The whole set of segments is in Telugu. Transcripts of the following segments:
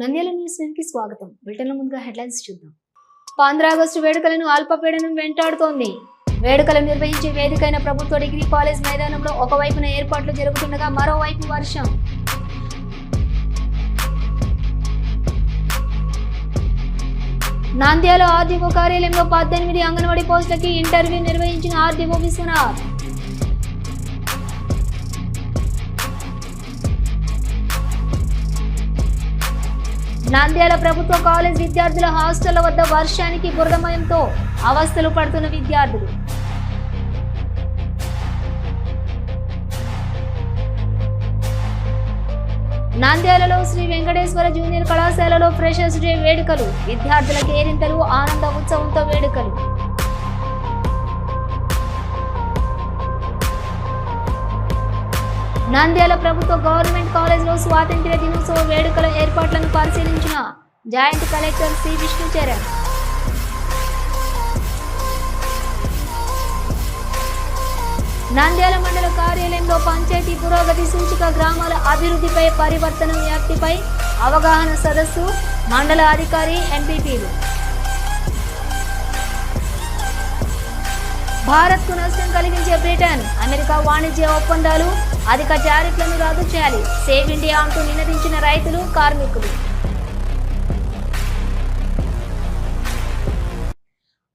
నంద్యాల న్యూస్కి స్వాగతం. బ్రిటన్ ముందుగా హెడ్లైన్స్ చూద్దాం. పాంద్ర ఆగస్టు వేడుకలను అల్పపీడనం వెంటాడుతోంది. వేడుకలు నిర్వహించే వేదికైన ప్రభుత్వ డిగ్రీ కాలేజ్ మైదానంలో ఒకవైపున ఏర్పాట్లు జరుగుతుండగా మరోవైపు వర్షం. నంద్యాల ఆర్డీఓ కార్యాలయంలో పద్దెనిమిది అంగన్వాడీ పోస్టులకి ఇంటర్వ్యూ నిర్వహించిన ఆర్డీఓ విశ్వనాథ్. నంద్యాల ప్రభుత్వ కాలేజ్ విద్యార్థుల హాస్టళ్ళ వద్ద వర్షానికి బురదమయంతో అవస్థలు పడుతున్న విద్యార్థులు. నంద్యాలలో శ్రీ వెంకటేశ్వర జూనియర్ కళాశాలలో ఫ్రెషర్స్ డే వేడుకలు. విద్యార్థుల కేరింతలు ఆనంద ఉత్సవంతో వేడుకలు. నంద్యాల ప్రభుత్వ గవర్నమెంట్ కాలేజ్లో స్వాతంత్ర్య దినోత్సవ వేడుకల ఏర్పాట్లను పరిశీలించిన joint collector C Vishnucharan Nandyal mandal కార్యాలయంలో పంచాయతీ పురోగతి సూచిక గ్రామాల అభివృద్ధిపై పరివర్తన వ్యాప్తిపై అవగాహన సదస్సు మండల అధికారి ఎంపీపీలు భారత్కు నష్టం కలిగించే బ్రిటన్ అమెరికా వాణిజ్య ఒప్పందాలు అధిక టారిఫ్లను రద్దు చేయాలి. సేవ్ ఇండియా అంటూ నినదించిన రైతులు కార్మికులు.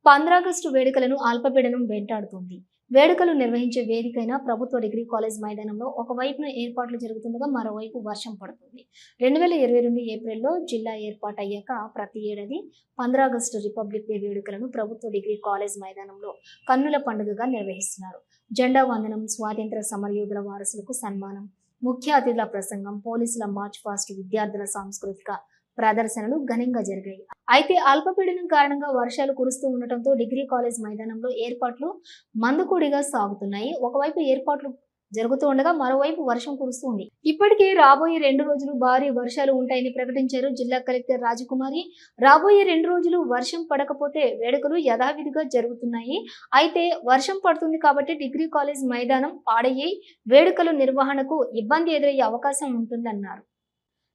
పంద్రాగస్టు వేడుకలను అల్పపీడనం వెంటాడుతోంది. వేడుకలు నిర్వహించే వేదికైన ప్రభుత్వ డిగ్రీ కాలేజ్ మైదానంలో ఒకవైపున ఏర్పాట్లు జరుగుతుండగా మరోవైపు వర్షం పడుతుంది. రెండు వేల ఇరవై రెండు ఏప్రిల్లో జిల్లా ఏర్పాటయ్యాక ప్రతి ఏడాది పంద్రాగస్టు రిపబ్లిక్ డే వేడుకలను ప్రభుత్వ డిగ్రీ కాలేజ్ మైదానంలో కన్నుల పండుగగా నిర్వహిస్తున్నారు. జెండా వందనం స్వాతంత్ర సమరయోధుల వారసులకు సన్మానం ముఖ్య అతిథుల ప్రసంగం పోలీసుల మార్చ్ పాస్ట్ విద్యార్థుల సాంస్కృతిక ప్రదర్శనలు ఘనంగా జరిగాయి. అయితే అల్పపీడనం కారణంగా వర్షాలు కురుస్తూ ఉండటంతో డిగ్రీ కాలేజ్ మైదానంలో ఏర్పాట్లు మందుకూడిగా సాగుతున్నాయి. ఒకవైపు ఏర్పాట్లు జరుగుతూ ఉండగా మరోవైపు వర్షం కురుస్తుంది ఇప్పటికే రాబోయే రెండు రోజులు భారీ వర్షాలు ఉంటాయని ప్రకటించారు జిల్లా కలెక్టర్ రాజకుమారి. రాబోయే రెండు రోజులు వర్షం పడకపోతే వేడుకలు యథావిధిగా జరుగుతున్నాయి. అయితే వర్షం పడుతుంది కాబట్టి డిగ్రీ కాలేజ్ మైదానం పాడయ్యి వేడుకలు నిర్వహణకు ఇబ్బంది ఎదురయ్యే అవకాశం ఉంటుందన్నారు.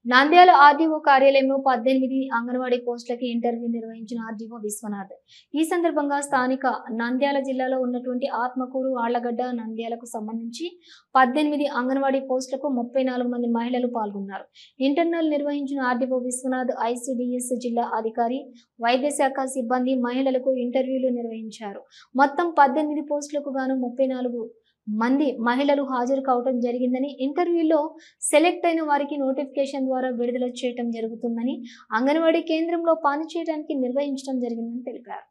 నంద్యాల ఆర్డీఓ కార్యాలయంలో పద్దెనిమిది అంగన్వాడీ పోస్టులకి ఇంటర్వ్యూ నిర్వహించిన ఆర్డీఓ విశ్వనాథ్. ఈ సందర్భంగా స్థానిక నంద్యాల జిల్లాలో ఉన్నటువంటి ఆత్మకూరు ఆళ్ళగడ్డ నంద్యాలకు సంబంధించి పద్దెనిమిది అంగన్వాడీ పోస్టులకు ముప్పై నాలుగు మంది మహిళలు పాల్గొన్నారు. ఇంటర్నల్ నిర్వహించిన ఆర్డీఓ విశ్వనాథ్ ఐసిడిఎస్ జిల్లా అధికారి వైద్య శాఖ సిబ్బంది మహిళలకు ఇంటర్వ్యూలు నిర్వహించారు. మొత్తం పద్దెనిమిది పోస్టులకు గాను ముప్పై నాలుగు మంది మహిళలు హాజరు కావడం జరిగిందని ఇంటర్వ్యూలో సెలెక్ట్ అయిన వారికి నోటిఫికేషన్ ద్వారా విడుదల చేయడం జరుగుతుందని అంగన్వాడీ కేంద్రంలో పనిచేయడానికి నిర్వహించడం జరిగిందని తెలిపారు.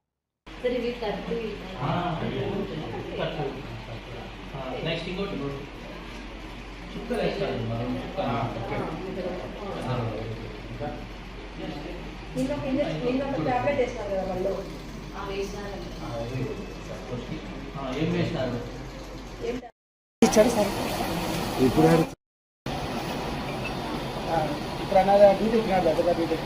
ఏం వేసినారు ఇచ్చాడు సార్. ఇప్పుడు ఇప్పుడు అన్నది డ్యూటీ ఇచ్చినాడు పెద్ద డ్యూటీ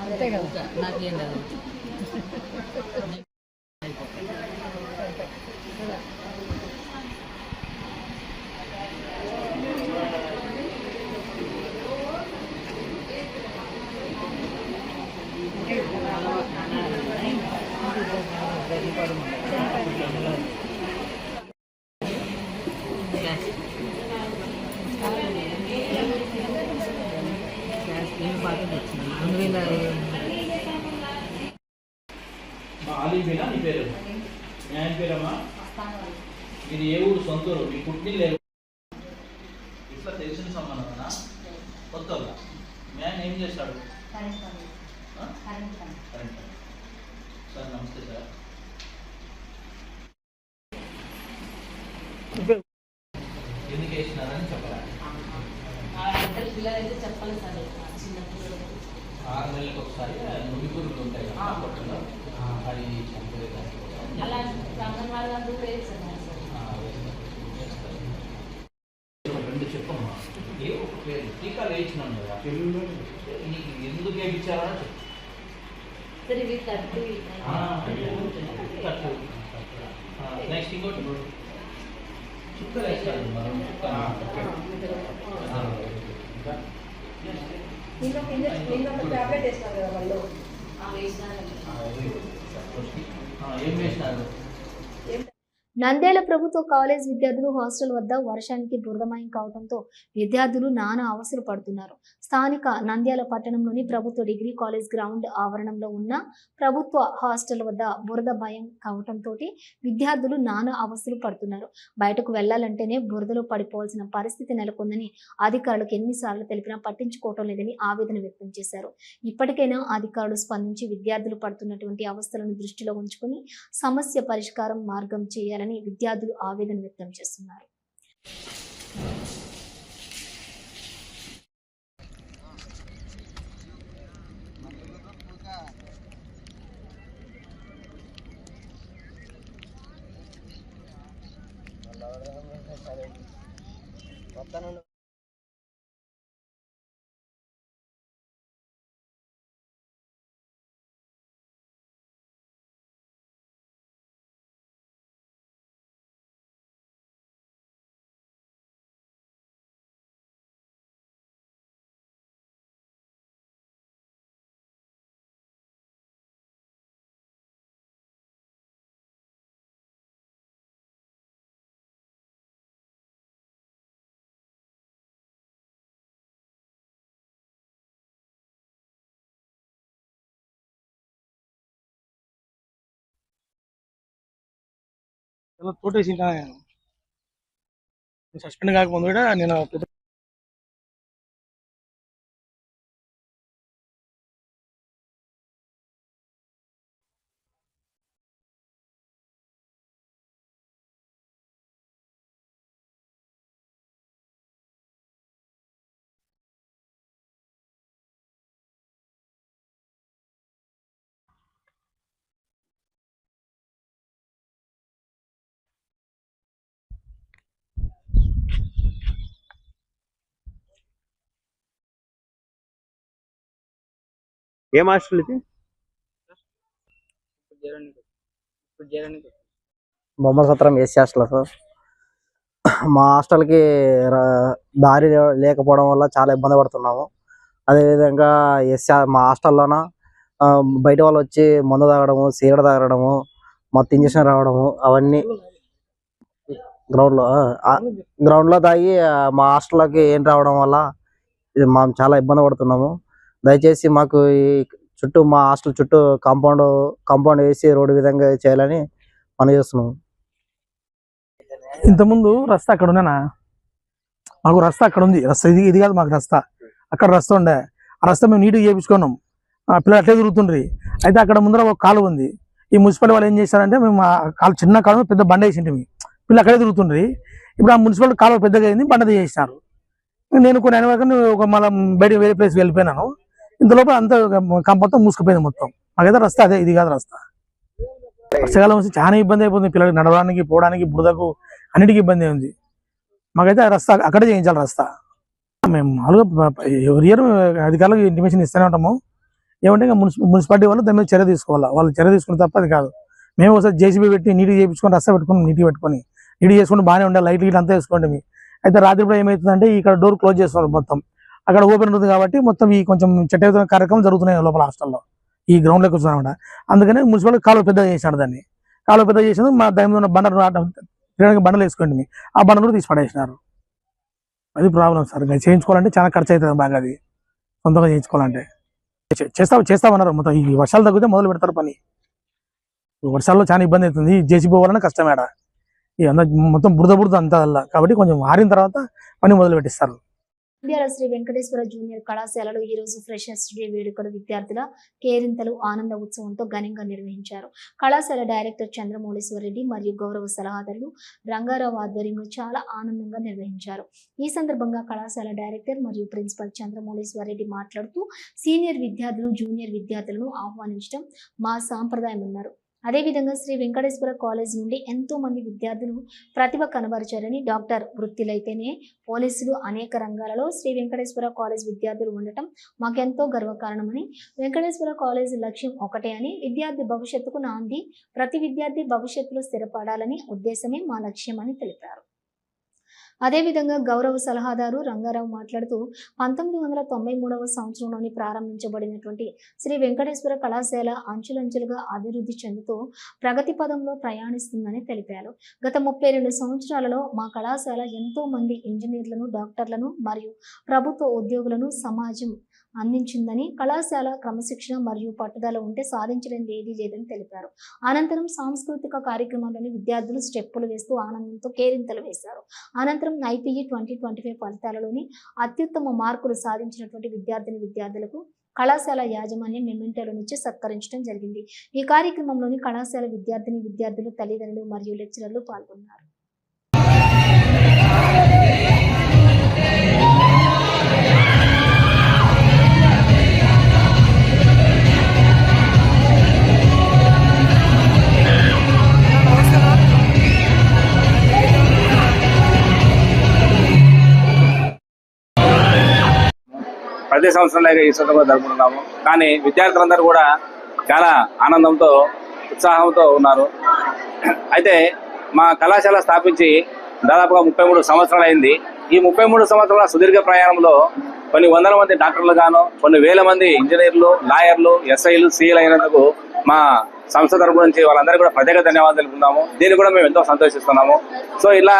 అంతే కదా నాకేం లేదు నేను బాగా తెచ్చింది రెండు వేల మా ఆలింపేనా నీ పేరు మీ ఆయన పేరమ్మా ఇది ఏ ఊరు సొంత ఊరు మీ పుట్టిన లేవు ఇట్లా తెలిసిన సంబంధమేనా కొత్త వాళ్ళా? మీ ఆయన ఏం చేస్తాడు ఆ? కరెంట్ పని. సార్ నమస్తే సార్ ఎందుకు వేసినారని చెప్పరా ఇద్దరు పిల్లలైతే చెప్పాలి సార్ చిన్న పిల్లలు ఆరు నెలలకు ఒకసారి పురుగులు ఉంటాయి కదా ఆ. పొట్టలో అది. వేస్తారు. రెండు చెప్పమ్మా. ఏ ఒక పేరు? టీకాలు వేయించినాం కదా. నీకు ఎందుకు వేయించారా చెప్పు. నెక్స్ట్ ఇంకోటి చుక్కలు వేస్తారు మనం నిన్న నిన్న ఒక టాబ్లెట్ వేసినారు కదా వాళ్ళు. ఏం వేసినారు నంద్యాల ప్రభుత్వ కాలేజ్ విద్యార్థులు హాస్టల్ వద్ద వర్షానికి బురదమయం కావడంతో విద్యార్థులు నానా అవసరం పడుతున్నారు స్థానిక నంద్యాల పట్టణంలోని ప్రభుత్వ డిగ్రీ కాలేజ్ గ్రౌండ్ ఆవరణంలో ఉన్న ప్రభుత్వ హాస్టల్ వద్ద బురద భయం కావటంతో విద్యార్థులు నానా అవస్థలు పడుతున్నారు. బయటకు వెళ్ళాలంటేనే బురదలో పడిపోవాల్సిన పరిస్థితి నెలకొందని అధికారులకు ఎన్నిసార్లు తెలిపినా పట్టించుకోవటం లేదని ఆవేదన వ్యక్తం చేశారు. ఇప్పటికైనా అధికారులు స్పందించి విద్యార్థులు పడుతున్నటువంటి అవస్థలను దృష్టిలో ఉంచుకుని సమస్య పరిష్కారం మార్గం చేయాలని విద్యార్థులు ఆవేదన వ్యక్తం చేస్తున్నారు. ఇలా తోటేసి సస్పెండ్ కాకముందు కూడా నేను ఏం హాస్టల్ ఇది? బొమ్మల సత్రం ఏసీ హాస్టల్ సార్? మా హాస్టల్కి ర- దారి లేకపోవడం వల్ల చాలా ఇబ్బంది పడుతున్నాము. అదేవిధంగా ఎస్సీ మా హాస్టల్లోన బయట వాళ్ళు వచ్చి మందు తాగడము సిగరెట్ తాగడము మొత్తం ఇంజక్షన్ రావడము అవన్నీ గ్రౌండ్లో గ్రౌండ్లో తాగి మా హాస్టల్లోకి ఏం రావడం వల్ల మేము చాలా ఇబ్బంది పడుతున్నాము. దయచేసి మాకు ఈ చుట్టూ మా హాస్టల్ చుట్టూ కాంపౌండ్ కాంపౌండ్ వేసి రోడ్డు విధంగా చేయాలని మనం చేస్తున్నాం ఇంతకుముందు రస్తా అక్కడ ఉన్నానా మాకు రస్తా అక్కడ ఉంది. రస్తా ఇది ఇది కాదు మాకు రస్తా. అక్కడ రస్తా ఉండే. ఆ రస్తా మేము నీట్గా చేయించుకున్నాం పిల్లలు అట్లే తిరుగుతుండ్రి. అయితే అక్కడ ముందర ఒక కాలు ఉంది. ఈ మున్సిపాలిటీ వాళ్ళు ఏం చేశారంటే మేము కాలు చిన్న కాలువ పెద్ద బండ వేసింటిమి పిల్లలు అక్కడే తిరుగుతుండ్రి. ఇప్పుడు ఆ మున్సిపల్ కాలువ పెద్దగా అయింది బండ చేసినారు నేను కొన్ని అనేవాళ్ళు ఒక మళ్ళీ బయట వేరే ప్లేస్కి వెళ్ళిపోయినాను. ఇంత అంత కం- మొత్తం మూసుకుపోయింది మొత్తం. మాకైతే రస్తా అదే ఇది కాదు రస్తా. వర్షాకాలం వచ్చి చాలా ఇబ్బంది అయిపోతుంది పిల్లలకి నడవడానికి పోవడానికి బురదకు అన్నిటికీ ఇబ్బంది ఉంది మాకైతే ఆ రస్తా అక్కడే చేయించాలి రస్తా. మేము మామూలుగా ఎవరి ఇయర్ అధికారులకు ఇంటిమేషన్ ఇస్తూనే ఉంటాము. ఏమంటే ఇంకా మున్సి మున్సిపాలిటీ వాళ్ళు దాని మీద చర్య తీసుకోవాలి? వాళ్ళు చర్య తీసుకుని తప్ప అది కాదు. మేము ఒకసారి జేసీబీ పెట్టి నీట్గా చేయించుకొని రస్తా పెట్టుకొని నీట్గా పెట్టుకొని నీట్గా చేసుకుంటే బాగానే ఉండాలి. లైట్ గిట్ల అంతా వేసుకోండి. మీ అయితే రాత్రిపూట ఏమవుతుందంటే ఇక్కడ డోర్ క్లోజ్ చేస్తున్నారు మొత్తం. అక్కడ ఓపెన్ ఉంటుంది కాబట్టి మొత్తం ఈ కొంచెం చెట్ట కార్యక్రమం జరుగుతున్నాయి లోపల హాస్టల్లో ఈ గ్రౌండ్లోకి వస్తున్నాం అందుకనే మున్సిపాలిటీ కాలువ పెద్ద చేశాడు దాన్ని. కాలువ పెద్ద చేసినందుకు మా దాని మీద ఉన్న బండలు తినడానికి బండలు వేసుకోండి ఆ బండలు కూడా తీసి పడేసినారు. అది ప్రాబ్లం సార్ చేయించుకోవాలంటే చాలా ఖర్చు అవుతుంది బాగా అది. సొంతంగా చేయించుకోవాలంటే. చేస్తా చేస్తామన్నారు మొత్తం ఈ వర్షాలు తగ్గితే మొదలు పెడతారు పని. వర్షాల్లో చాలా ఇబ్బంది అవుతుంది. జేసీ పోవాలన్నా కష్టం ఆడ ఈ అంత మొత్తం బురద బురద అంతా అలా కాబట్టి కొంచెం ఆరిన తర్వాత పని మొదలు పెట్టిస్తారు. నంద్యాల శ్రీ వెంకటేశ్వర జూనియర్ కళాశాలలో ఈ రోజు ఫ్రెషర్స్ డే వేడుకలు విద్యార్థుల కేరింతలు ఆనంద ఉత్సవంతో ఘనంగా నిర్వహించారు. కళాశాల డైరెక్టర్ చంద్రమౌళేశ్వర రెడ్డి మరియు గౌరవ సలహాదారులు రంగారావు ఆధ్వర్యంలో చాలా ఆనందంగా నిర్వహించారు. ఈ సందర్భంగా కళాశాల డైరెక్టర్ మరియు ప్రిన్సిపల్ చంద్రమౌళేశ్వర రెడ్డి మాట్లాడుతూ సీనియర్ విద్యార్థులు జూనియర్ విద్యార్థులను ఆహ్వానించడం మా సాంప్రదాయం అన్నారు అదేవిధంగా శ్రీ వెంకటేశ్వర కాలేజ్ నుండి ఎంతో మంది విద్యార్థులు ప్రతిభ కనబరిచారని డాక్టర్ వృత్తిలైతేనే పోలీసులు అనేక రంగాలలో శ్రీ వెంకటేశ్వర కాలేజ్ విద్యార్థులు ఉండటం మాకెంతో గర్వకారణమని వెంకటేశ్వర కాలేజ్ లక్ష్యం ఒకటే అని విద్యార్థి భవిష్యత్తుకు నాంది ప్రతి విద్యార్థి భవిష్యత్తులో స్థిరపడాలని ఉద్దేశమే మా లక్ష్యమని తెలిపారు. అదేవిధంగా గౌరవ సలహాదారు రంగారావు మాట్లాడుతూ పంతొమ్మిది వందల తొంభై మూడవ సంవత్సరంలోని ప్రారంభించబడినటువంటి శ్రీ వెంకటేశ్వర కళాశాల అంచులంచులుగా అభివృద్ధి చెందుతూ ప్రగతి పదంలో ప్రయాణిస్తుందని తెలిపారు. గత ముప్పై రెండు సంవత్సరాలలో మా కళాశాల ఎంతో మంది ఇంజనీర్లను డాక్టర్లను మరియు ప్రభుత్వ ఉద్యోగులను సమాజం అందించిందని కళాశాల క్రమశిక్షణ మరియు పట్టుదల ఉంటే సాధించలేనిది ఏదీ లేదని తెలిపారు. అనంతరం సాంస్కృతిక కార్యక్రమాల్లోని విద్యార్థులు స్టెప్పులు వేస్తూ ఆనందంతో కేరింతలు వేశారు. అనంతరం ఐపీఈ ట్వంటీ ట్వంటీ ఫైవ్ ఫలితాలలోని అత్యుత్తమ మార్కులు సాధించినటువంటి విద్యార్థిని విద్యార్థులకు కళాశాల యాజమాన్యం మెమెంటోలనిచ్చి సత్కరించడం జరిగింది. ఈ కార్యక్రమంలోని కళాశాల విద్యార్థిని విద్యార్థులు తల్లిదండ్రులు మరియు లెక్చరర్లు పాల్గొన్నారు. ప్రతి సంవత్సరం ఈ సందర్భంగా జరుపుకుంటున్నాము. కానీ విద్యార్థులందరూ కూడా చాలా ఆనందంతో ఉత్సాహంతో ఉన్నారు. అయితే మా కళాశాల స్థాపించి దాదాపుగా ముప్పై మూడు సంవత్సరాలు అయింది ఈ ముప్పై మూడు సంవత్సరాల సుదీర్ఘ ప్రయాణంలో కొన్ని వందల మంది డాక్టర్లు గాను కొన్ని వేల మంది ఇంజనీర్లు లాయర్లు ఎస్ఐలు సీఎల్ అయినందుకు మా సంస్థ తరపు నుంచి వాళ్ళందరికీ కూడా ప్రత్యేక ధన్యవాదాలు తెలుపుతున్నాము దీన్ని కూడా మేము ఎంతో సంతోషిస్తున్నాము. సో ఇలా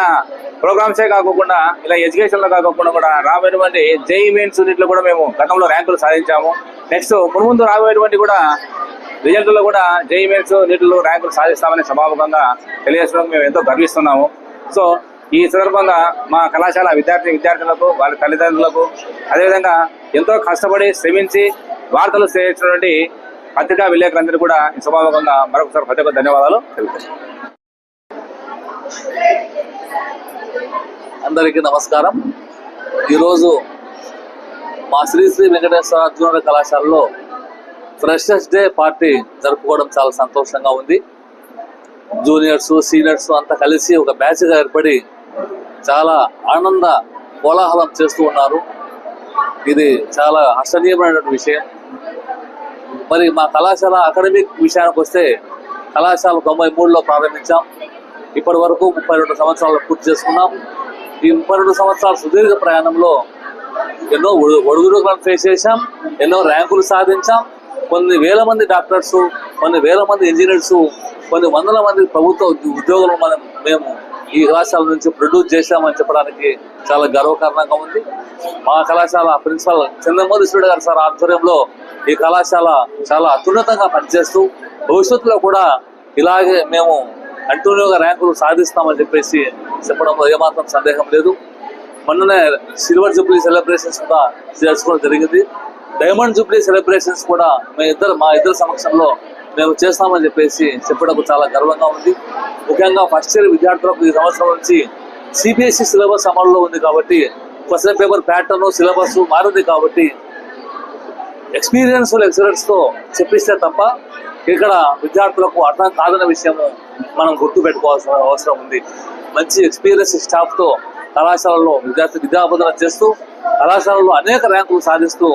ప్రోగ్రామ్సే కాకుండా ఇలా ఎడ్యుకేషన్లో కాకుండా కూడా రాబోయేటువంటి జేఈ మెయిన్స్ యూనిట్లో కూడా మేము గతంలో ర్యాంకులు సాధించాము. నెక్స్ట్ మున్ముందు రాబోయేటువంటి కూడా రిజల్ట్లో కూడా జేఈ మెయిన్స్ నీటిలో ర్యాంకులు సాధిస్తామని సభాముఖంగా తెలియజేసడానికి మేము ఎంతో గర్విస్తున్నాము. సో ఈ సందర్భంగా మా కళాశాల విద్యార్థి విద్యార్థులకు వాళ్ళ తల్లిదండ్రులకు అదేవిధంగా ఎంతో కష్టపడి శ్రమించి వార్తలు సేవించినటువంటి పత్రికా విలేకరులందరూ కూడా ఈ సభాముఖంగా మరొకసారి ప్రత్యేక ధన్యవాదాలు. తెలుపుతున్నాను అందరికీ నమస్కారం. ఈరోజు మా శ్రీ శ్రీ వెంకటేశ్వర జూనియర్ కళాశాలలో ఫ్రెషర్స్ డే పార్టీ జరుపుకోవడం చాలా సంతోషంగా ఉంది. జూనియర్స్ సీనియర్స్ అంతా కలిసి ఒక బ్యాచ్గా ఏర్పడి చాలా ఆనంద కోలాహలం చేస్తూ ఉన్నారు. ఇది చాలా హర్షణీయమైనటువంటి విషయం. మరి మా కళాశాల అకాడమిక్ విషయానికి వస్తే కళాశాల తొంభై మూడులో ప్రారంభించాం. ఇప్పటి వరకు ముప్పై రెండు సంవత్సరాలు పూర్తి చేసుకున్నాం. ఈ ముప్పై రెండు సంవత్సరాల సుదీర్ఘ ప్రయాణంలో ఎన్నో ఒడుగురు ఒడుగుడుగులను ఫేస్ చేశాం ఎన్నో ర్యాంకులు సాధించాం. కొన్ని వేల మంది డాక్టర్స్ కొన్ని వేల మంది ఇంజనీర్స్ కొన్ని వందల మంది ప్రభుత్వ ఉద్యో- ఉద్యోగులు మనం మేము ఈ కళాశాల నుంచి ప్రొడ్యూస్ చేశామని చెప్పడానికి చాలా గర్వకారణంగా ఉంది. మా కళాశాల ప్రిన్సిపల్ చంద్రమోదీశ్వరుడు గారు సార్ ఆధ్వర్యంలో ఈ కళాశాల చాలా అత్యున్నతంగా పనిచేస్తూ భవిష్యత్తులో కూడా ఇలాగే మేము కంటిన్యూగా ర్యాంకులు సాధిస్తామని చెప్పేసి చెప్పడంలో ఏమాత్రం సందేహం లేదు. మొన్ననే సిల్వర్ జూబ్లీ సెలబ్రేషన్స్ కూడా చేసుకోవడం జరిగింది. డైమండ్ జూబ్లీ సెలబ్రేషన్స్ కూడా మేము ఇద్దరు మా ఇద్దరు సమక్షంలో మేము చేస్తామని చెప్పేసి చెప్పడం చాలా గర్వంగా ఉంది. ముఖ్యంగా ఫస్ట్ ఇయర్ విద్యార్థులకు ఈ సంవత్సరం నుంచి సిబిఎస్ఈ సిలబస్ అమల్లో ఉంది కాబట్టి క్వశ్చన్ పేపర్ ప్యాటర్న్ సిలబస్ మారింది కాబట్టి ఎక్స్పీరియన్స్ లెక్చరర్స్తో చెప్పిస్తే తప్ప ఇక్కడ విద్యార్థులకు అర్థం కాదన్న విషయము మనం గుర్తు పెట్టుకోవాల్సిన అవసరం ఉంది. మంచి ఎక్స్పీరియన్స్ స్టాఫ్తో కళాశాలలో విద్యార్థి విద్యాబోధన చేస్తూ కళాశాలలో అనేక ర్యాంకులు సాధిస్తూ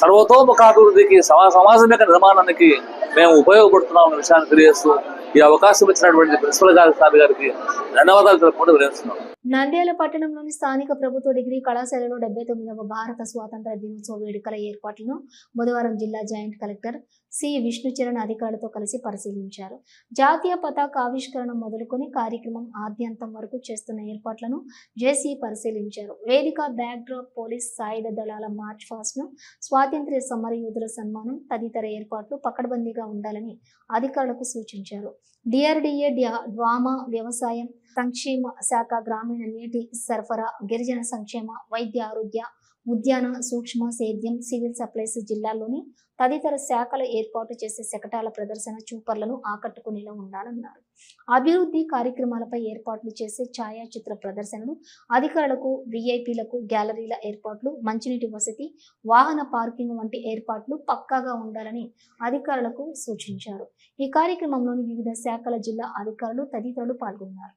సర్వతోముఖాభివృద్ధికి సమా సమాజం యొక్క నిర్మాణానికి మేము ఉపయోగపడుతున్నాం అన్న విషయాన్ని తెలియజేస్తూ ఈ అవకాశం ఇచ్చినటువంటి ప్రిన్సిపల్ గారి సార్ గారికి ధన్యవాదాలు తెలుపుకుంటూ వివరిస్తున్నాం నంద్యాల పట్టణంలోని స్థానిక ప్రభుత్వ డిగ్రీ కళాశాలలో డెబ్బై తొమ్మిదవ భారత స్వాతంత్ర దినోత్సవ వేడుకల ఏర్పాట్లను బుధవారం జిల్లా జాయింట్ కలెక్టర్ సి. విష్ణుచరణ్ అధికారులతో కలిసి పరిశీలించారు. జాతీయ పతాక ఆవిష్కరణ మొదలుకొని కార్యక్రమం ఆద్యంతం వరకు చేస్తున్న ఏర్పాట్లను జేసీ పరిశీలించారు. వేదిక బ్యాక్డ్రాప్ పోలీస్ సాయుధ దళాల మార్చ్ ఫాస్ట్ను స్వాతంత్ర్య సమరయోధుల సన్మానం తదితర ఏర్పాట్లు పకడ్బందీగా ఉండాలని అధికారులకు సూచించారు. డిఆర్డిఏ డ్వామా వ్యవసాయం సంక్షేమ శాఖ గ్రామీణ నీటి సరఫరా గిరిజన సంక్షేమ వైద్య ఆరోగ్య ఉద్యాన సూక్ష్మ సేద్యం సివిల్ సప్లైస్ జిల్లాల్లోని తదితర శాఖలు ఏర్పాటు చేసే శకటాల ప్రదర్శన చూపర్లను ఆకట్టుకునేలా ఉండాలన్నారు. అభివృద్ధి కార్యక్రమాలపై ఏర్పాట్లు చేసే ఛాయాచిత్ర ప్రదర్శనలు అధికారులకు విఐపీలకు గ్యాలరీల ఏర్పాట్లు మంచినీటి వసతి వాహన పార్కింగ్ వంటి ఏర్పాట్లు పక్కాగా ఉండాలని అధికారులకు సూచించారు. ఈ కార్యక్రమంలోని వివిధ శాఖల జిల్లా అధికారులు తదితరులు పాల్గొన్నారు.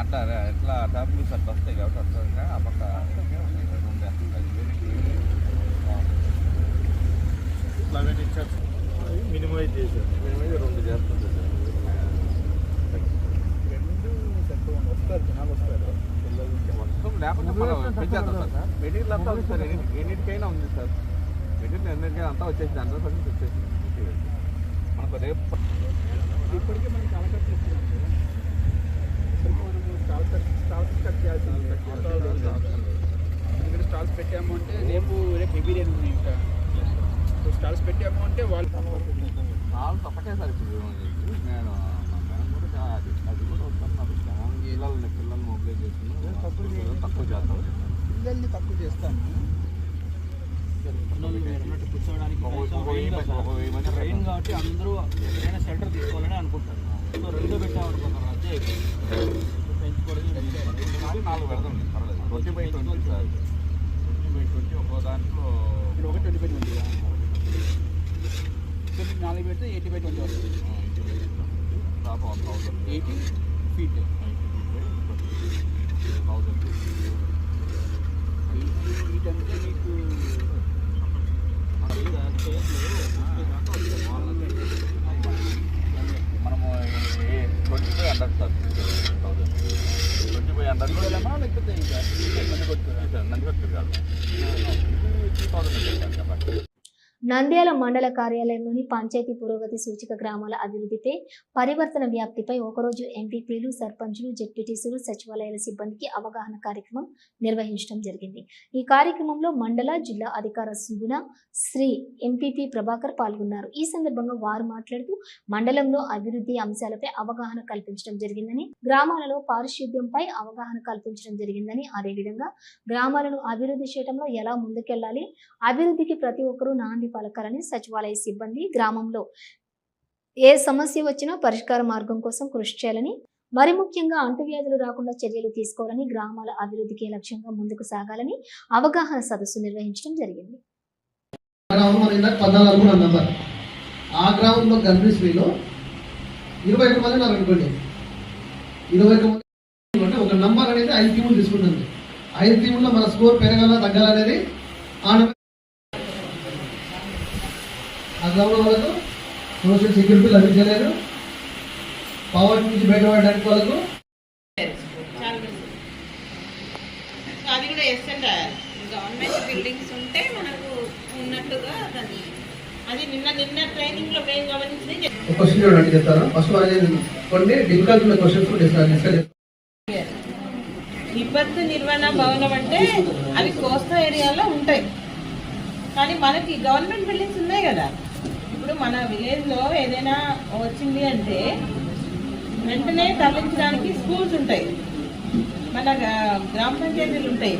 అట్లా ఎట్లా డాక్యుమెంట్స్ అట్లా వస్తాయి కాబట్టి అట్లా ఆ పక్క మినిమైజ్ చేశారు. మినిమైజ్ రెండు చేస్తుంది మొత్తం లేకపోతే మనం పెంచేద్దాం సార్. మెటీరియల్ అంతా ఉంది సార్ ఎన్ని- ఎన్నిటికైనా ఉంది సార్. మెటీరియల్ ఎన్నిటికైనా అంతా వచ్చేసి హండ్రెడ్ పర్సెంట్ మనకు రేపు ఇప్పటికే మనం చాలా కట్ చేస్తున్నాం ఇక్కడ స్టాల్స్ పెట్టాము అంటే రేపు రేపు హెవీ రేట్ ఉంది ఇంకా. సో స్టాల్స్ పెట్టాము అంటే వాళ్ళు నాలుగు ఒకటే సార్ ఇప్పుడు నేను అది అది కూడా వస్తున్నారు పిల్లల్ని పిల్లల్ని మొబైల్ చేస్తున్నాం తక్కువ చేస్తాం పిల్లల్ని తక్కువ చేస్తాము మంది Rain కాబట్టి అందరూ ఎక్కడైనా షెల్టర్ తీసుకోవాలని అనుకుంటారు. సో రెండు పెట్టామనుకుంటారు అంతే. నాలుగు పెడదాం పర్వాలేదు twenty by twenty sir twenty by twenty ఒక్కో దాంట్లో ఇక్కడ ఒక ట్వంటీ బై ట్వంటీ ట్వంటీ నాలుగు పెడితే ఎయిటీ బై ట్వంటీ వస్తుంది దాదాపు one thousand eighty feet thousand feet అంటే మీకు twenty five hundred sir thousand twenty five hundred లేకపోతే ఇంకా మంది కొట్టుకోరా నందికొట్టు కాదు టూ థౌసండ్ చెప్పండి నంద్యాల మండల కార్యాలయంలోని పంచాయతీ పురోగతి సూచిక గ్రామాల అభివృద్ధిపై పరివర్తన వ్యాప్తిపై ఒకరోజు ఎంపీపీలు సర్పంచులు జెడ్పీటీసీలు సచివాలయాల సిబ్బందికి అవగాహన కార్యక్రమం నిర్వహించడం జరిగింది. ఈ కార్యక్రమంలో మండల జిల్లా అధికార సుగుణ శ్రీ ఎంపీపీ ప్రభాకర్ పాల్గొన్నారు. ఈ సందర్భంగా వారు మాట్లాడుతూ మండలంలో అభివృద్ధి అంశాలపై అవగాహన కల్పించడం జరిగిందని గ్రామాలలో పారిశుద్ధ్యంపై అవగాహన కల్పించడం జరిగిందని అదేవిధంగా గ్రామాలను అభివృద్ధి చేయడంలో ఎలా ముందుకెళ్ళాలి అభివృద్ధికి ప్రతి ఒక్కరూ నాంది పలకాలని సచివాలయ సిబ్బంది గ్రామంలో ఏ సమస్య వచ్చినా పరిష్కార మార్గం కోసం కృషి చేయాలని మరి ముఖ్యంగా అంటువ్యాధులు రాకుండా చర్యలు తీసుకోవాలని గ్రామాల అభివృద్ధికి లక్ష్యంగా ముందుకు సాగాలని అవగాహన సదస్సు నిర్వహించడం జరిగింది. ఆ గ్రామంలో గర్భిణీ ఇరవై ఒక్క మంది ఉన్నారు అనుకోండి. ఇరవై ఒక్క మంది అంటే ఒక నంబర్ అనేది ఐదు టీములు తీసుకుంటుంది. ఐదు టీముల్లో మన స్కోర్ పెరగాల తగ్గాలనేది ఆ గ్రామంలో వాళ్ళకు సోషల్ సెక్యూరిటీ లభించలేదు. పవర్ నుంచి బయటపడడానికి వాళ్ళకు అది కూడా ఎస్ఎన్ రాయాలి గవర్నమెంట్ బిల్డింగ్స్ ఉంటే మనకు ఉన్నట్టుగా దాన్ని అది నిన్న నిన్న ట్రైనింగ్లో మేము గమనించింది. ఒక క్వశ్చన్ చూడండి చెప్తాను. ఫస్ట్ అనేది కొన్ని డిఫికల్ట్ ఉన్న క్వశ్చన్స్ డిస్కస్ డిస్కస్ విపత్తు నిర్వహణ భవనం అంటే అవి కోస్తా ఏరియాలో ఉంటాయి. కానీ మనకి గవర్నమెంట్ బిల్డింగ్స్ ఉన్నాయి కదా. ఇప్పుడు మన విలేజ్లో ఏదైనా వచ్చింది అంటే వెంటనే తరలించడానికి స్కూల్స్ ఉంటాయి. మన గ్రామ పంచాయతీలు ఉంటాయి.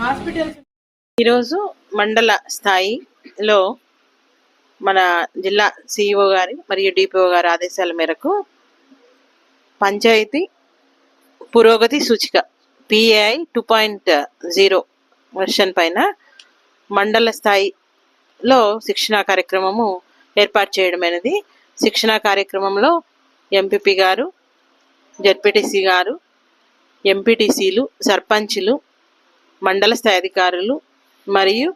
హాస్పిటల్స్ ఈరోజు మండల స్థాయిలో మన జిల్లా సిఇఓ గారి మరియు డిపిఓ గారి ఆదేశాల మేరకు పంచాయతీ పురోగతి సూచిక PAI two point zero version పైన మండల స్థాయి లో శిక్షణా కార్యక్రమము ఏర్పాటు చేయడమైనది. శిక్షణా కార్యక్రమంలో ఎంపీపీ గారు జడ్పీటీసీ గారు ఎంపీటీసీలు సర్పంచులు మండల స్థాయి అధికారులు మరియు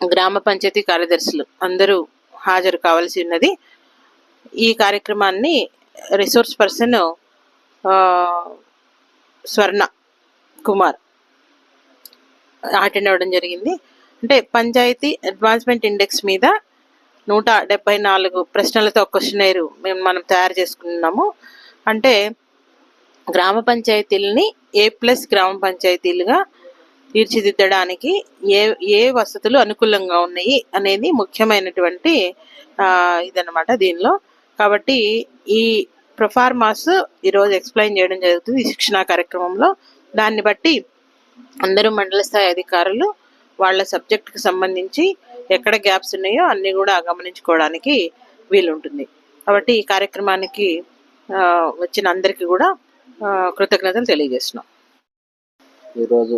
గ్రామ పంచాయతీ కార్యదర్శులు అందరూ హాజరు కావాల్సి ఉన్నది. ఈ కార్యక్రమాన్ని resource person Swarna Kumar attend అవ్వడం జరిగింది. అంటే పంచాయతీ అడ్వాన్స్మెంట్ ఇండెక్స్ మీద నూట డెబ్బై నాలుగు ప్రశ్నలతో క్వశ్చనేరు మేము మనం తయారు చేసుకున్నాము. అంటే గ్రామ పంచాయతీలని ఏ ప్లస్ గ్రామ పంచాయతీలుగా తీర్చిదిద్దడానికి ఏ ఏ వసతులు అనుకూలంగా ఉన్నాయి అనేది ముఖ్యమైనటువంటి ఇదన్నమాట దీనిలో. కాబట్టి ఈ ప్రొఫార్మాస్ ఈరోజు ఎక్స్ప్లెయిన్ చేయడం జరుగుతుంది ఈ శిక్షణా కార్యక్రమంలో. దాన్ని బట్టి అందరూ మండల స్థాయి అధికారులు వాళ్ళ సబ్జెక్టుకి సంబంధించి ఎక్కడ గ్యాప్స్ ఉన్నాయో అన్ని కూడా గమనించుకోవడానికి వీలుంటుంది. కాబట్టి ఈ కార్యక్రమానికి వచ్చిన అందరికీ కూడా కృతజ్ఞతలు తెలియజేస్తున్నాం. ఈరోజు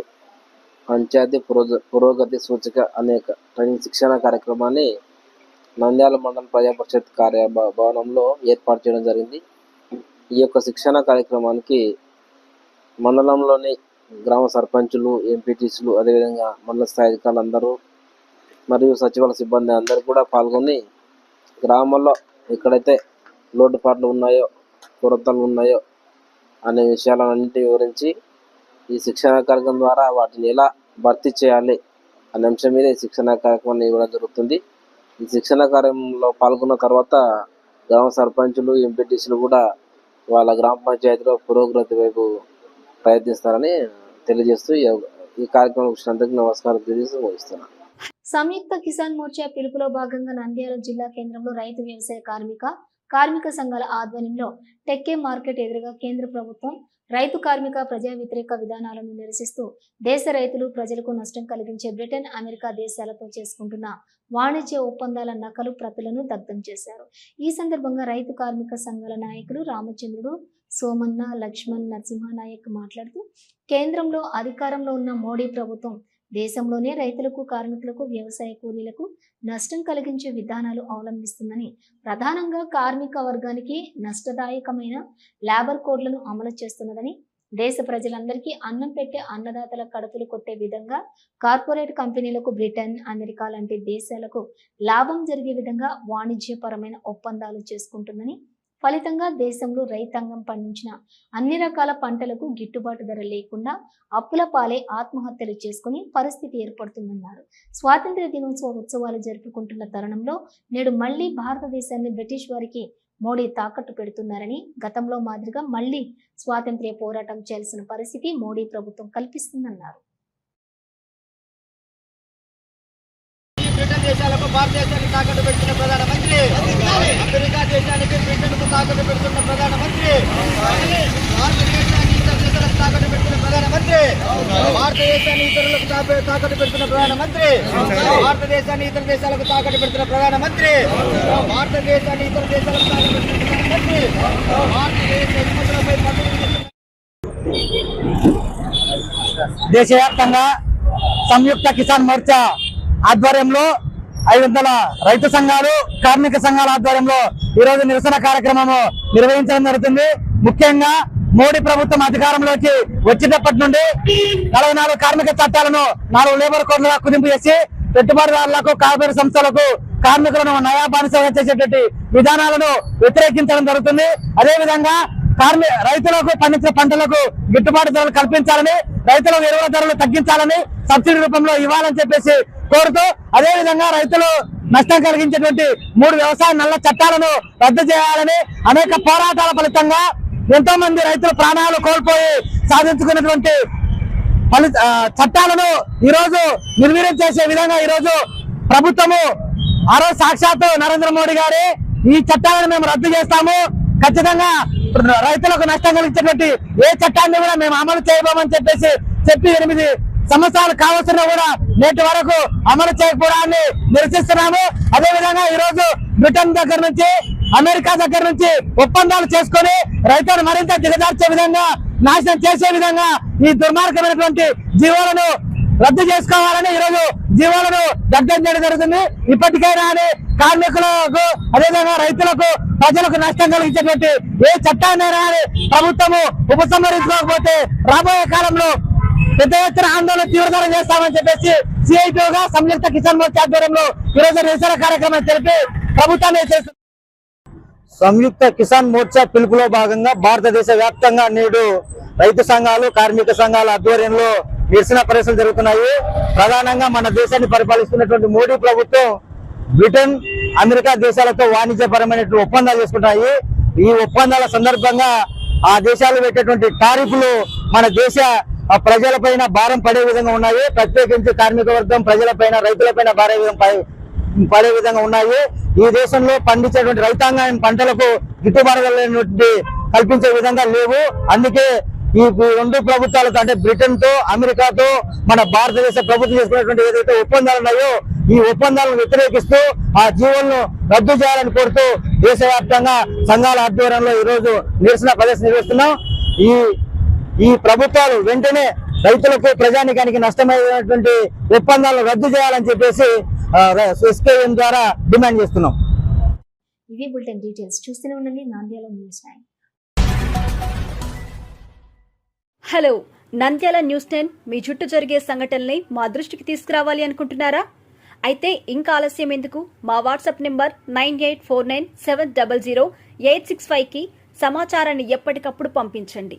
పంచాయతీ పురోగ పురోగతి సూచిక అనేక ట్రైనింగ్ శిక్షణ కార్యక్రమాన్ని నంద్యాల మండల ప్రజా పరిషత్ కార్య భవనంలో ఏర్పాటు చేయడం జరిగింది. ఈ యొక్క శిక్షణ కార్యక్రమానికి మండలంలోని గ్రామ సర్పంచులు ఎంపీటీసీలు అదేవిధంగా మండల స్థాయి అధికారులు అందరూ మరియు సచివాలయ సిబ్బంది అందరూ కూడా పాల్గొని గ్రామంలో ఎక్కడైతే లోటుపాట్లు ఉన్నాయో కొరతలు ఉన్నాయో అనే విషయాలన్నింటి వివరించి ఈ శిక్షణ కార్యక్రమం ద్వారా వాటిని ఎలా భర్తీ చేయాలి అనే అంశం మీద ఈ శిక్షణ కార్యక్రమాన్ని ఇవ్వడం జరుగుతుంది. ఈ శిక్షణ కార్యక్రమంలో పాల్గొన్న తర్వాత గ్రామ సర్పంచులు ఎంపీటీసీలు కూడా వాళ్ళ గ్రామ పంచాయతీలో పురోగతి వైపు ప్రయత్నిస్తారని తెలియజేస్తూ ఈ కార్యక్రమం వచ్చినందుకు నమస్కారం తెలియజేస్తూ ముగిస్తున్నాను సంయుక్త కిసాన్ మోర్చా పిలుపులో భాగంగా నంద్యాల జిల్లా కేంద్రంలో రైతు వ్యవసాయ కార్మిక కార్మిక సంఘాల ఆధ్వర్యంలో టెక్కే మార్కెట్ ఎదురుగా కేంద్ర ప్రభుత్వం రైతు కార్మిక ప్రజా వ్యతిరేక విధానాలను నిరసిస్తూ దేశ రైతులు ప్రజలకు నష్టం కలిగించే బ్రిటన్ అమెరికా దేశాలతో చేసుకుంటున్న వాణిజ్య ఒప్పందాల నకలు ప్రతులను దగ్ధం చేశారు. ఈ సందర్భంగా రైతు కార్మిక సంఘాల నాయకులు రామచంద్రుడు సోమన్న లక్ష్మణ్ నరసింహనాయక్ మాట్లాడుతూ కేంద్రంలో అధికారంలో ఉన్న మోడీ ప్రభుత్వం దేశంలోనే రైతులకు కార్మికులకు వ్యవసాయ కూలీలకు నష్టం కలిగించే విధానాలు అవలంబిస్తుందని ప్రధానంగా కార్మిక వర్గానికి నష్టదాయకమైన లేబర్ కోడ్లను అమలు చేస్తున్నదని దేశ ప్రజలందరికీ అన్నం పెట్టే అన్నదాతల కడుపులు కొట్టే విధంగా కార్పొరేట్ కంపెనీలకు బ్రిటన్ అమెరికా లాంటి దేశాలకు లాభం జరిగే విధంగా వాణిజ్యపరమైన ఒప్పందాలు చేసుకుంటుందని ఫలితంగా దేశంలో రైతాంగం పండించిన అన్ని రకాల పంటలకు గిట్టుబాటు ధర లేకుండా అప్పుల పాలే ఆత్మహత్యలు చేసుకుని పరిస్థితి ఏర్పడుతుందన్నారు. స్వాతంత్ర దినోత్సవ ఉత్సవాలు జరుపుకుంటున్న తరుణంలో నేడు మళ్ళీ భారతదేశాన్ని బ్రిటిష్ వారికి మోడీ తాకట్టు పెడుతున్నారని గతంలో మాదిరిగా మళ్ళీ స్వాతంత్ర్య పోరాటం చేయాల్సిన పరిస్థితి మోడీ ప్రభుత్వం కల్పిస్తుందన్నారు. దేశాలకు భారతదేశాన్ని తాకట్టు పెడుతున్న ప్రధానమంత్రి. అమెరికా దేశానికి బ్రిటన్కు తాకట్టు పెడుతున్న ప్రధానమంత్రి. భారతదేశాన్ని తాకట్టు పెడుతున్న ప్రధానమంత్రి. భారతదేశాన్ని ఇతరులకు తాకట్టు పెడుతున్న ప్రధానమంత్రి. భారతదేశాన్ని ఇతర దేశాలకు తాకట్టు పెడుతున్న ప్రధానమంత్రి. భారతదేశాన్ని ఇతర దేశాలకు తాకట్టు పెడుతున్న ప్రధానమంత్రి. భారతదేశ ఎగుమతులపై దేశవ్యాప్తంగా సంయుక్త కిసాన్ మోర్చా ఆధ్వర్యంలో ఐదు వందల రైతు సంఘాలు కార్మిక సంఘాల ఆధ్వర్యంలో ఈ రోజు నిరసన కార్యక్రమము నిర్వహించడం జరుగుతుంది. ముఖ్యంగా మోడీ ప్రభుత్వం అధికారంలోకి వచ్చేటప్పటి నుండి నలభై నాలుగు కార్మిక చట్టాలను నాలుగు లేబర్ కోడ్లుగా కుదింపు చేసి పెట్టుబడిదారులకు కార్పొరేట్ సంస్థలకు కార్మికులను నయా బానిసగా చేసేటువంటి విధానాలను వ్యతిరేకించడం జరుగుతుంది. అదేవిధంగా కార్మి రైతులకు పండించిన పంటలకు గిట్టుబాటు ధరలు కల్పించాలని రైతులకు ఎరువుల ధరలు తగ్గించాలని సబ్సిడీ రూపంలో ఇవ్వాలని చెప్పేసి కోరుతూ అదే విధంగా రైతులు నష్టం కలిగించేటువంటి మూడు వ్యవసాయ నల్ల చట్టాలను రద్దు చేయాలని అనేక పోరాటాల ఫలితంగా ఎంతో మంది రైతులు ప్రాణాలు కోల్పోయి సాధించుకున్నటువంటి ఫలి చట్టాలను ఈ రోజు నిర్వీర్యం చేసే విధంగా ఈ రోజు ప్రభుత్వము ఆ రోజు సాక్షాత్తు నరేంద్ర మోడీ గారి ఈ చట్టాలను మేము రద్దు చేస్తాము. ఖచ్చితంగా రైతులకు నష్టం కలిగించేటువంటి ఏ చట్టాన్ని కూడా మేము అమలు చేయబోమని చెప్పేసి చెప్పి ఎనిమిది సంవత్సరాలు కావస్తున్నా కూడా నేటి వరకు అమలు చేయకపోవడాన్ని నిరసిస్తున్నాము. అదే విధంగా ఈ రోజు బ్రిటన్ దగ్గర నుంచి అమెరికా దగ్గర నుంచి ఒప్పందాలు చేసుకొని రైతులను మరింత దిగజార్చే విధంగా నాశనం చేసే విధంగా ఈ దుర్మార్గమైనటువంటి జీవాలను రద్దు చేసుకోవాలని ఈరోజు జీవాలను దగ్గర చేయడం జరుగుతుంది. ఇప్పటికైనా అని కార్మికులకు అదేవిధంగా రైతులకు ప్రజలకు నష్టం కలిగించేటువంటి ఏ చట్టాన్నైనా అని ప్రభుత్వము ఉపసంహరించుకోకపోతే రాబోయే కాలంలో పెద్ద ఎత్తున ఆందోళన తీవ్రతరం చేస్తామని చెప్పేసి సిఐటిగా సంయుక్త కిసాన్ మోర్చా ఆధ్వర్యంలో ఈరోజు నిరసన కార్యక్రమం తెలిపి ప్రభుత్వాన్ని చేస్తుంది సంయుక్త కిసాన్ మోర్చా పిలుపులో భాగంగా భారతదేశ వ్యాప్తంగా నేడు రైతు సంఘాలు కార్మిక సంఘాల ఆధ్వర్యంలో నిరసన పరిస్థితులు జరుగుతున్నాయి. ప్రధానంగా మన దేశాన్ని పరిపాలిస్తున్నటువంటి మోడీ ప్రభుత్వం బ్రిటన్ అమెరికా దేశాలతో వాణిజ్యపరమైనటువంటి ఒప్పందాలు చేసుకుంటాయి ఈ ఒప్పందాల సందర్భంగా ఆ దేశాలు పెట్టేటువంటి టారిఫ్లు మన దేశ ప్రజలపైన భారం పడే విధంగా ఉన్నాయి. ప్రత్యేకించి కార్మిక వర్గం ప్రజలపైన రైతులపైన భారీ విధంగా పై- పడే విధంగా ఉన్నాయి. ఈ దేశంలో పండించేటువంటి రైతాంగం పంటలకు గిట్టుబాటు కల్పించే విధంగా లేవు. అందుకే ఈ ఈ రెండు ప్రభుత్వాలతో అంటే బ్రిటన్తో అమెరికాతో మన భారతదేశ ప్రభుత్వం చేసుకున్నటువంటి ఏదైతే ఒప్పందాలు ఉన్నాయో ఈ ఒప్పందాలను వ్యతిరేకిస్తూ ఆ జీవోలను రద్దు చేయాలని కోరుతూ దేశవ్యాప్తంగా సంఘాల ఆధ్వర్యంలో ఈ రోజు నిరసన ప్రదర్శన నిర్వహిస్తున్నాం. ఈ ఈ ప్రభుత్వాలు వెంటనే రైతులకు ప్రజానికానికి నష్టమైనటువంటి ఒప్పందాలను రద్దు చేయాలని చెప్పేసి ఎస్కేఎం ద్వారా డిమాండ్ చేస్తున్నాం. ఇవి బులెటిన్ డీటెయిల్స్. చూస్తూనే ఉండండి Nandyal news nine. Hello Nandyal news ten. మీ చుట్టూ జరిగే సంఘటనల్ని మా దృష్టికి తీసుకురావాలి అనుకుంటున్నారా? అయితే ఇంకా ఆలస్యం ఎందుకు? మా WhatsApp number nine eight four nine seven double zero eight six ఫైవ్కి సమాచారాన్ని ఎప్పటికప్పుడు పంపించండి.